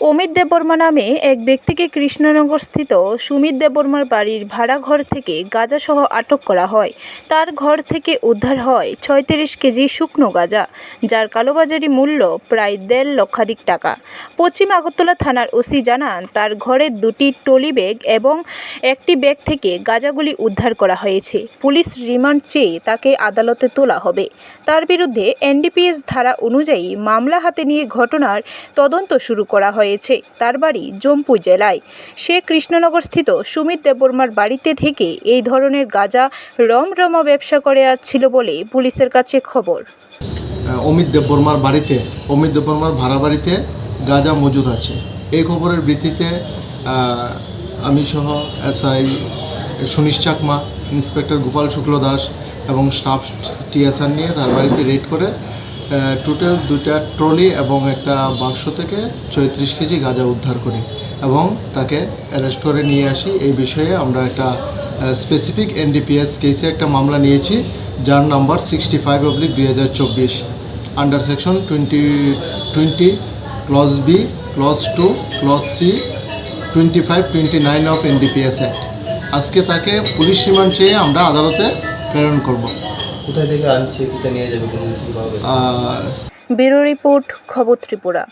অমিত দেববর্মা নামে এক ব্যক্তিকে কৃষ্ণনগরস্থিত সুমিত দেববর্মার বাড়ির ভাড়াঘর থেকে গাঁজাসহ আটক করা হয়। তার ঘর থেকে উদ্ধার হয় ছয়ত্রিশ কেজি শুকনো গাঁজা, যার কালোবাজারি মূল্য প্রায় দেড় লক্ষাধিক টাকা। পশ্চিম আগরতলা থানার ওসি জানান, তার ঘরের দুটি টলি ব্যাগ এবং একটি ব্যাগ থেকে গাঁজাগুলি উদ্ধার করা হয়েছে। পুলিশ রিমান্ড চেয়ে তাকে আদালতে তোলা হবে। তার বিরুদ্ধে এনডিপিএস ধারা অনুযায়ী মামলা হাতে নিয়ে ঘটনার তদন্ত শুরু করা হয়েছে। তার বাড়ি জম্পু জেলায়। সে কৃষ্ণনগর স্থিত সুমিত দেববর্মার বাড়িতে থেকে এই ধরনের গাঁজা, রমরমা ব্যবসা করে আসছিল বলে পুলিশের কাছে খবর। অমিত দেববর্মার বাড়িতে, অমিত দেববর্মার ভাড়া বাড়িতে গাঁজা মজুদ আছে। এই খবরের ভিত্তিতে আমি সহ এসআই সুনীশ চাকমা, ইন্সপেক্টর গোপাল শুক্ল দাস এবং স্টাফ টিএসআর নিয়ে তার বাড়িতে রেড করে টোটাল দুটা ট্রলি এবং একটা বাক্স থেকে চৌত্রিশ কেজি গাঁজা উদ্ধার করি এবং তাকে অ্যারেস্ট করে নিয়ে আসি। এই বিষয়ে আমরা একটা স্পেসিফিক এনডিপিএস কেসে একটা মামলা নিয়েছি, যার নাম্বার সিক্সটি ফাইভ অব্লিক দুই হাজার চব্বিশ under section twenty twenty clause B clause two clause C twenty five twenty nine of NDPS act আজকে তাকে পুলিশ রিমান্ড চেয়ে আমরা আদালতে প্রেরণ করব। কোথায় থেকে আনছে কোথায় নিয়ে যাবে কোনো কিছু পাবে বিরো রিপোর্ট খবর ত্রিপুরা।